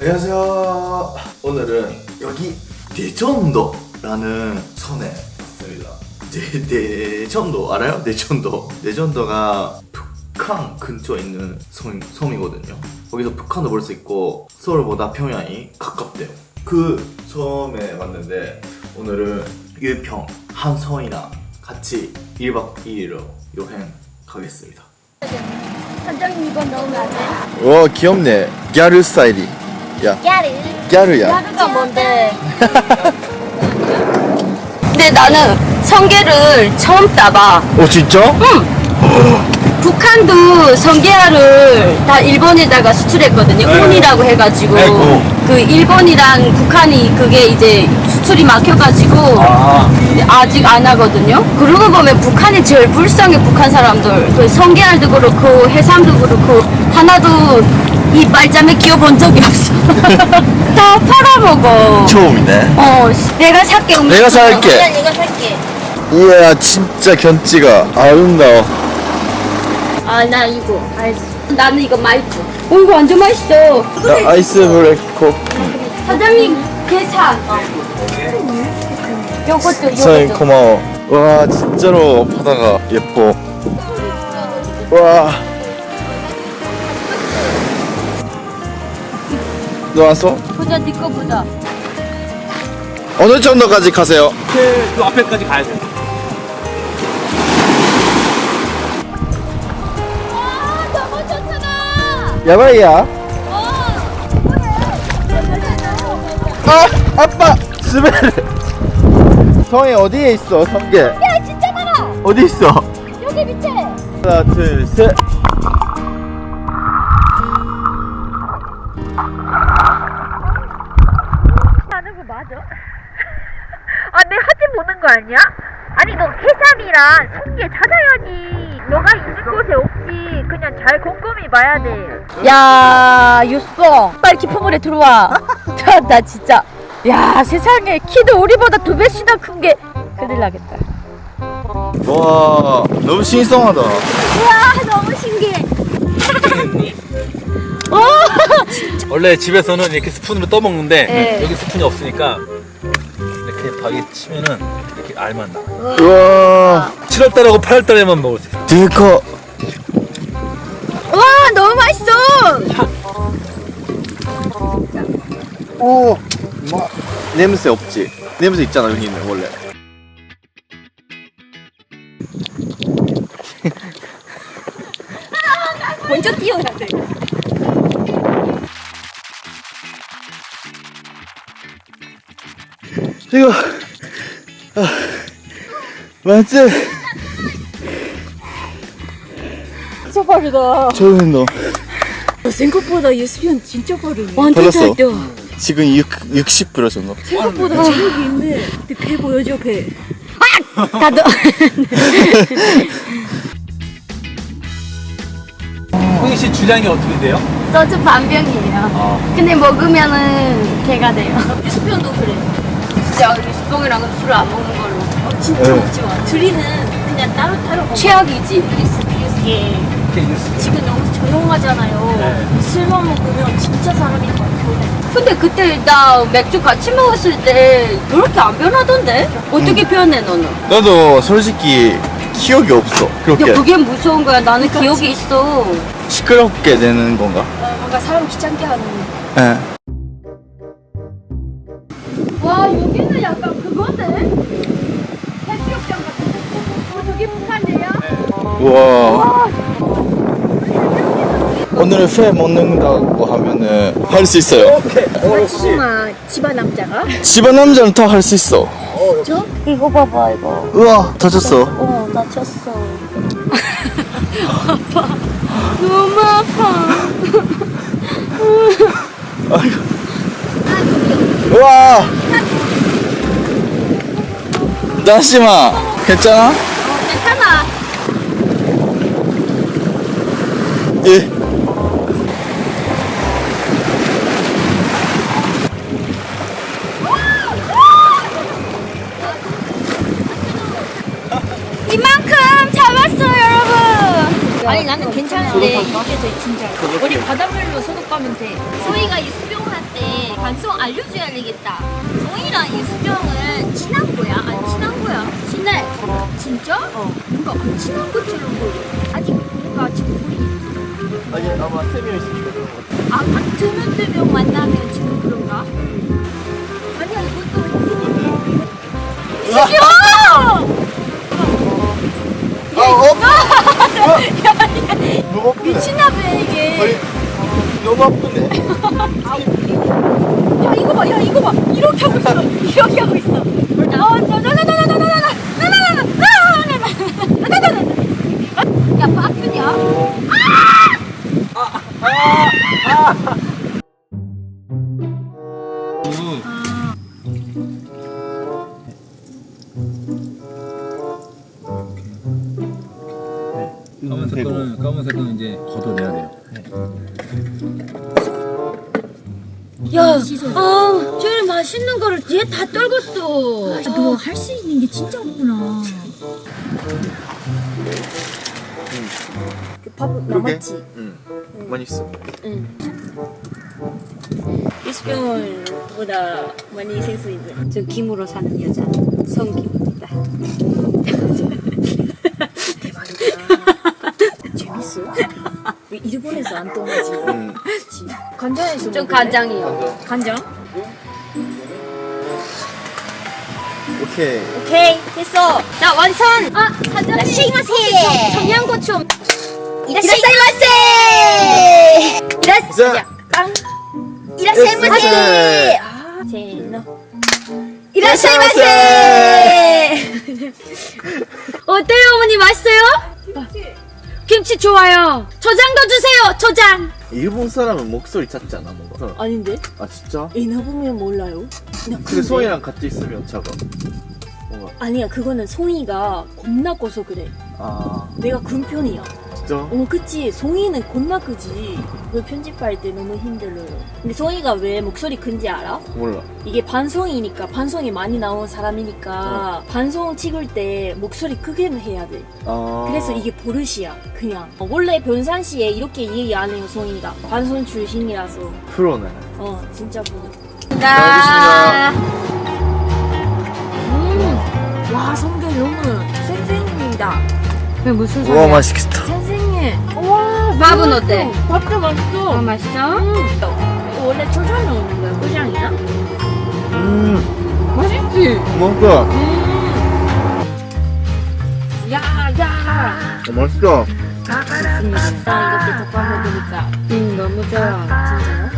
안녕하세요. 오늘은 여기 대전도라는 섬에 왔습니다. 대, 대전도 알아요? 대전도. 대전도가 북한 근처에 있는 섬, 섬이거든요. 거기서 북한도 볼 수 있고 서울보다 평양이 가깝대요. 그 섬에 왔는데 오늘은 유평 한성이랑 같이 1박 2일로 여행 가겠습니다. 선장님 이건 안 돼? 와 귀엽네. 갸르 스타일이. 야 야르 갸르야. 야르가 뭔데? 근데 나는 성게를 처음 따봐. 오 진짜? 북한도 성게알을 다 일본에다가 수출했거든요. 운이라고 해가지고 아이고. 그 일본이랑 북한이 그게 이제 수출이 막혀가지고 아직 안 하거든요. 그러고 보면 북한이 제일 불쌍해 북한 사람들. 그 성게알도 그렇고 해삼도 그렇고 하나도 이 말짱에 끼워본 적이 없어. 다 팔아먹어. 처음이네. 어, 내가 살게. 음식. 내가 살게. 그냥 이거 살게. 이야 진짜 견지가 아름다워. 아, 나 이거. 알았어. 나는 이거 맛있어. 어, 이거 완전 맛있어. 나 아이스 브레이크 사장님, 계산. 요것도, 사장님 요것도. 고마워. 와 진짜로 바다가 예뻐. 와. 너 왔어? 보자, 니거 보자. 어느 정도까지 가세요? 그, 그 앞에까지 가야 돼. 아 너무 좋잖아. 야바이야. 아 아빠 스베르. 성이 어디에 있어 성게? 야 진짜 많아. 어디 있어? 여기 밑에. 하나 둘 셋. 아니야? 아니, 너 해삼이랑 성게 찾아야지. 너가 있는 곳에 없지. 그냥 잘 곰곰이 봐야 돼. 야, 유스뽕. 빨리 깊은 물에 들어와. 나, 나 진짜. 야, 세상에. 키도 우리보다 두 배씩이나 큰 게. 큰일 나겠다. 와 너무 신성하다. 우와 너무 신기해. 원래 집에서는 이렇게 스푼으로 떠먹는데 네. 여기 스푼이 없으니까 이렇게 박에 치면은 이렇게 알만 나. 우와 7월달하고 8월달에만 먹을 수 있어. 되게 커. 와, 너무 맛있어. 오, 마 냄새 없지? 냄새 있잖아 여기는 원래. 먼저 뛰어야 돼. 이거 아, 맞지? 진짜 빠르다. 저는 너 생각보다 유스피언 진짜 빠르네. 완전 달랐어. 잘 뛰어. 지금 6 60% 정도. 생각보다 체력이 있네. 근데 배 보여줘, 배. 나도. 홍희 씨 주량이 어떻게 돼요? 소주 반병이에요. 아. 근데 먹으면은 개가 돼요. 유스피언도 그래. 진짜 유스뽕이랑은 술을 안 먹는 걸로. 어, 진짜 네. 먹지 마. 둘이는 그냥 따로 따로 먹어. 최악이지. 이게. 지금 너무 조용하잖아요. 네. 술만 먹으면 진짜 사람이 막 변해. 근데 그때 나 맥주 같이 먹었을 때 그렇게 안 변하던데? 어떻게 변해 너는? 나도 솔직히 기억이 없어. 그렇게 야 그게 무서운 거야. 나는 기억이 있어. 시끄럽게 되는 건가? 뭔가 사람 귀찮게 하는. 예. 어, 저기 북한이에요? 우와. 오늘은 회 먹는다고 하면은 할 수 있어요. 엄마 집안 남자가? 집안 남자는 다 할 수 있어. 저? 이거 봐봐 이거. 우와 다쳤어. 어 다쳤어. 너무 아파. 우와. 나시마? 괜찮아. 예. 이만큼 잡았어 여러분. 아니 나는 괜찮은데 이게 더 진짜. 우리 바닷물로 소독하면 돼. 소희가 이 수병한테 반송 알려줘야 되겠다. 소희랑 이 수병은 친한 거야? 안 친한 거야? 친해. 진짜? 어. 뭔가 안 친한 것처럼 보여. 아직 뭔가 지금. 아니 아마 세명 있으니까 그런 것 같아. 아, 딱 두명 만나면 지금 그런가? 아니야, 이것도 아 어? 너무 아프네. 미친나봐 이게. 아니 너무 아프네. 야 이거 봐, 야 이거 봐, 이렇게 하고 있어, 이렇게 하고 있어. 까만색 거는 까만색 거는 이제 걷어내야 돼요. 야, 아, 제일 맛있는 거를 뒤에 다 떨궜어. 너 할 수 있는 게 진짜 없구나. 밥 그러게. 응. 많이 있어. 이수병보다 많이 쓸수 있는. 저 김으로 사는 여자 성김입니다. 재밌어? 왜 일본에서 안 떠나지? 응. 간장에서 좀? 간장이요. 간장? 오케이. 오케이 됐어. 자 완성. 아, 간장. 시마세. 청양고추. 이라시마세. 이라시. 자. 이라시마세. 아, 제노. 이라시마세. 어때요 어머니 맛있어요? 김치 좋아요. 초장도 주세요. 초장. 일본 사람은 목소리 작지 않아 뭔가. 아닌데? 아 진짜? 이나 보면 몰라요. 근데 소희랑 같이 있으면 작아. 뭔가. 아니야, 그거는 송이가 겁나 커서 그래. 아 내가 큰 편이야. 진짜? 어, 그치. 송이는 겁나 크지. 그 편집할 때 너무 힘들어요. 근데 송이가 왜 목소리 큰지 알아? 몰라. 이게 반송이니까, 반송이 많이 나온 사람이니까, 반송 찍을 때 목소리 크게 해야 돼. 아. 그래서 이게 버릇이야, 그냥. 어, 원래 변산시에 이렇게 얘기 안 해요, 송이가. 반송 출신이라서. 프로네. 어, 진짜 버릇. 자. 와, 성격 너무. 그 무슨 와 맛있겠다. 와, 밥은 어때? 밥도 맛있어. 아 맛있어? 이거 원래 초장 넣는 거야, 고장이야? 음. 맛있지? 뭔가 야, 야. 어, 맛있다. 나 이렇게 덮어 먹으니까. 응 너무 좋아. 진짜요?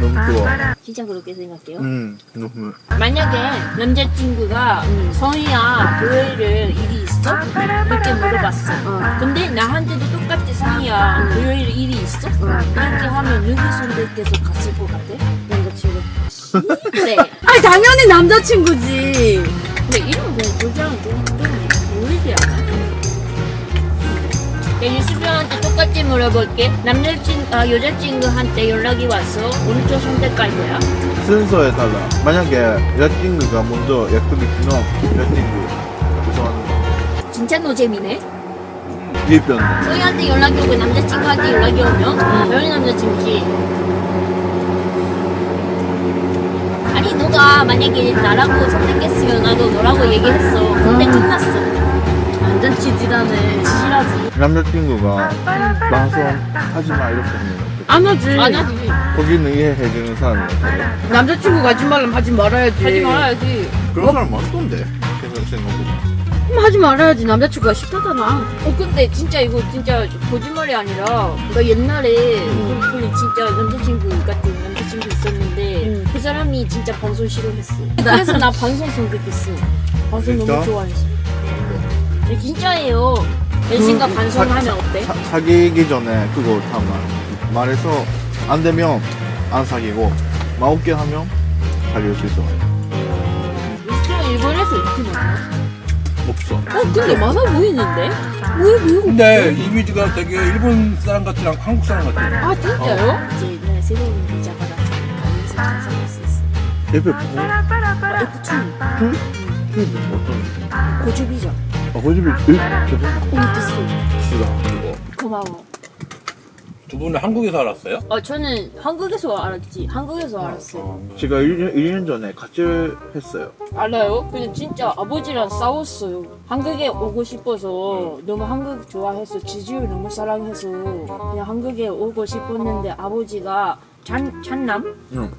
너무 좋아. 진짜 그렇게 생각해요? 음 너무. 만약에 남자친구가 성희야 교회를 일이 있어? 이렇게 물어봤어 근데 나한테도 똑같이 성희야 교회를 일이 있어? 이렇게 하면 누구 선택해서 갔을 것 같아? 남자친구 네 아 당연히 남자친구지. 근데 이런 거 도장 좀 좀 유수병한테 똑같이 물어볼게 남자친 아 여자친구한테 연락이 왔어 어느 쪽 선택할 거야? 순서에 달라. 만약에 여자친구가 먼저 약속이 있으면 여자친구 거. 진짜 노잼이네 뒤편. 소희한테 연락이 오고 남자친구한테 연락이 오면 너희 남자친구지 아니 너가 만약에 나라고 선택했으면 나도 너라고 얘기했어 근데 끝났어 완전 지질하네. 지랄하지 남자친구가 방송 하지 마 이렇게 하면 안 하지. 안 하지 거기는 이해해주는 사람이야. 남자친구가 하지 말라면 하지 말아야지. 하지 말아야지 그런 사람 많던데. 생각 생각보다. 그럼 하지 말아야지. 남자친구가 싫다잖아. 어 근데 진짜 이거 진짜 거짓말이 아니라 나 옛날에 음. 그, 그 진짜 남자친구 같은 남자친구 있었는데 음. 그 사람이 진짜 방송 싫어했어 그래서 나 방송 선택했어 방송 진짜? 너무 좋아했어 네, 진짜예요 여친과 그, 사- 어때? 사, 사귀기 전에 그거 다 말. 말해서 안 되면 안 사귀고 막 오케이 하면 사귈 수 있어. 일본에서 이렇게 많아? 없어. 어 근데 많아 보이는데? 왜 미국 근데 이미지가 되게 일본 사람 같지 않고 한국 사람 같아. 아 진짜요? 이제 내가 새로운 비자 받았으니까 여기서 translate 할수 있어 옆에 뭐? F2 줄? 줄 어떤? 고주 비자 아, 에? 저거 어 됐어. 그거. 고마워. 두 분은 한국에서 알았어요? 어, 저는 한국에서 알았지. 한국에서 알았어요. 제가 1년, 1년 전에 가출했어요. 알아요? 근데 진짜 아버지랑 싸웠어요. 한국에 오고 싶어서 너무 한국 좋아해서 지지를 너무 사랑해서 그냥 한국에 오고 싶었는데 아버지가 잔, 잔남? 응.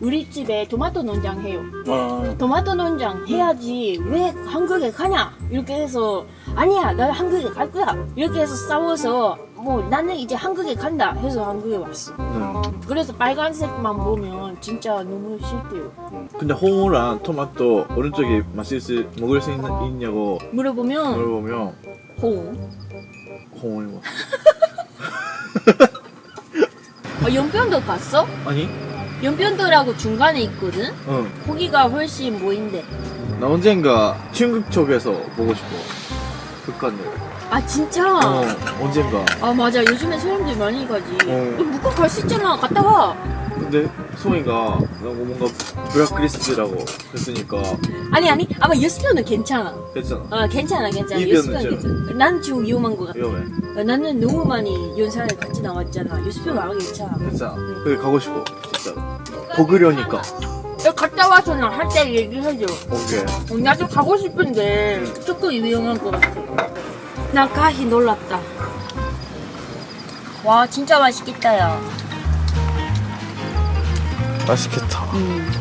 우리 집에 토마토 농장 해요. 아, 토마토 농장 해야지 왜 한국에 가냐 이렇게 해서 아니야 나 한국에 갈 거야 이렇게 해서 싸워서 뭐 나는 이제 한국에 간다 해서 한국에 왔어 네. 그래서 빨간색만 보면 진짜 너무 싫대요 근데 홍어랑 토마토 오른쪽에 마실 수, 먹을 수 있, 있냐고 물어보면 물어보면 홍 홍어이 뭐. 어, 연변도 갔어? 아니? 연변도라고 중간에 있거든? 응. 거기가 훨씬 뭐인데 나 언젠가 중국 쪽에서 보고 싶어. 북한을. 아 진짜? 어, 언젠가. 아 맞아 요즘에 사람들이 많이 가지 어. 어. 묶어 갈수 있잖아 갔다 와 근데 소희가 뭔가 블랙리스트라고 했으니까 아니 아니 아마 유스표는 괜찮아 괜찮아. 아 괜찮아 괜찮아 이 유스표는 변은 괜찮아 난 지금 위험한 것 같아 위험해. 어, 나는 너무 많이 연사를 같이 나왔잖아 유스표가 아마 괜찮아 괜찮아. 근데 가고 싶어. 진짜로. 보그려니까. 야, 갔다 와서 나할때 얘기해줘 오케이. 어, 나도 가고 싶은데 조금 위험한 것 같아 나 가히 놀랐다. 와 진짜 맛있겠다 야 맛있겠다. 음.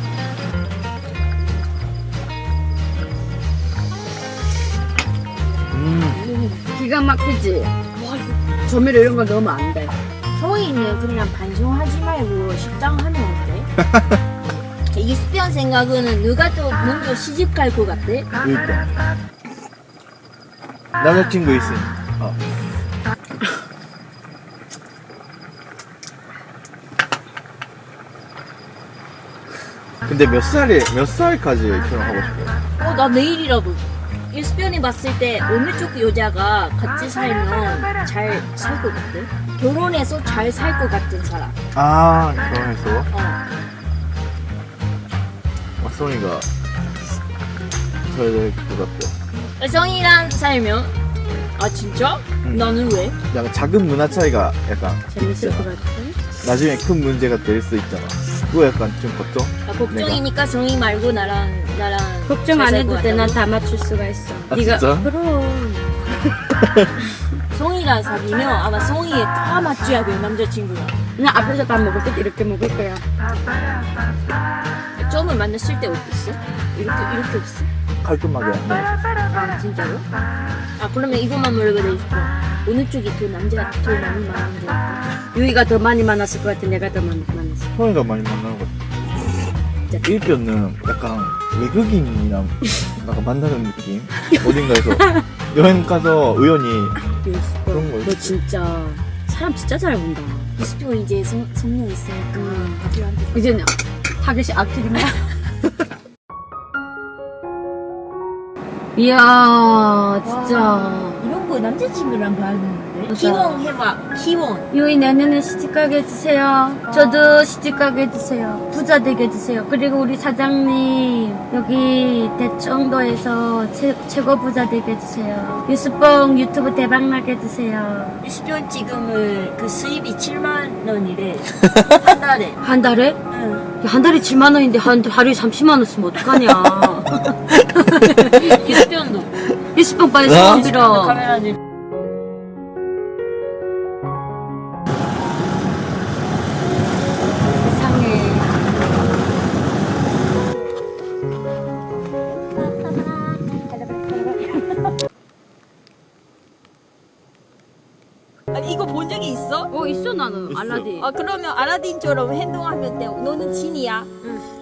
기가 막히지? 조미료 이런 거 넣으면 안 돼. 소희는 그냥 반성하지 말고 식당 하면 어때? 유스표 생각은 누가 또 먼저 시집 갈 것 같아? 그러니까. 남자친구 있으니. 어. 근데 몇 살에 몇 살까지 결혼하고 싶어? 어, 나 내일이라도. 유스편이 봤을 때 어느 쪽 여자가 같이 살면 잘 살 것 같아? 결혼해서 잘 살 것 같은 사람. 아 결혼해서 어. 막송이가 서야 될것 같아. 성이랑 살면 아 진짜? 응. 나는 왜? 약간 작은 문화 차이가 약간 재밌을 것 같아. 나중에 큰 문제가 될 수 있잖아. 그거 약간 좀 걱정? 아, 걱정이니까 성이 말고 나랑 나랑 걱정 잘안 해도 돼. 난? 다 맞출 수가 있어. 아, 네가 진짜? 그럼. 성이랑 사귀면 아마 성이에 다 맞춰야 돼 남자친구랑. 그냥 앞에서 밥 먹을 때 이렇게 먹을 거야. 처음에 만났을 때 어땠어? 이렇게 이렇게 했어? 깔끔하게 안 돼. 아 진짜로? 아 그러면 이것만 물어보고 싶어. 어느 쪽이 더 남자 더 많이 만난 것 같아? 유이가 더 많이 만났을 것 같아. 내가 더 많이 만났어. 소희가 많이 만나는 것 같아. 일편은 약간 외국인이랑 약간 만나는 느낌? 어딘가에서 여행 가서 우연히 유스퍼, 그런 거 너 있지. 진짜 사람 진짜 잘 본다. 이스표 이제 성, 성령 있으니까 음. 아들한테 이제는 타겟이 악질이네. 이야, 진짜. 이런 거 남자친구랑 봐야 되는데 맞아. 기원 해봐 기원 유이 내년에 시집가게 해주세요. 저도 시집가게 해주세요. 부자 되게 해주세요. 그리고 우리 사장님 여기 대청도에서 최, 최고 부자 되게 해주세요. 유스뽕 유튜브 대박 나게 해주세요. 이스표 지금은 그 수입이 7만 원이래 한 달에 한 달에? 응. 야, 한 달에 7만 원인데 한 하루에 30만 원 쓰면 어떡하냐. 이스표도 유스뽕 빨리 어? 소원 빌어. 아니 이거 본 적이 있어? 어 있어 나는 있어. 알라딘. 아 그러면 아라딘처럼 행동하면 돼 너는 진이야 응.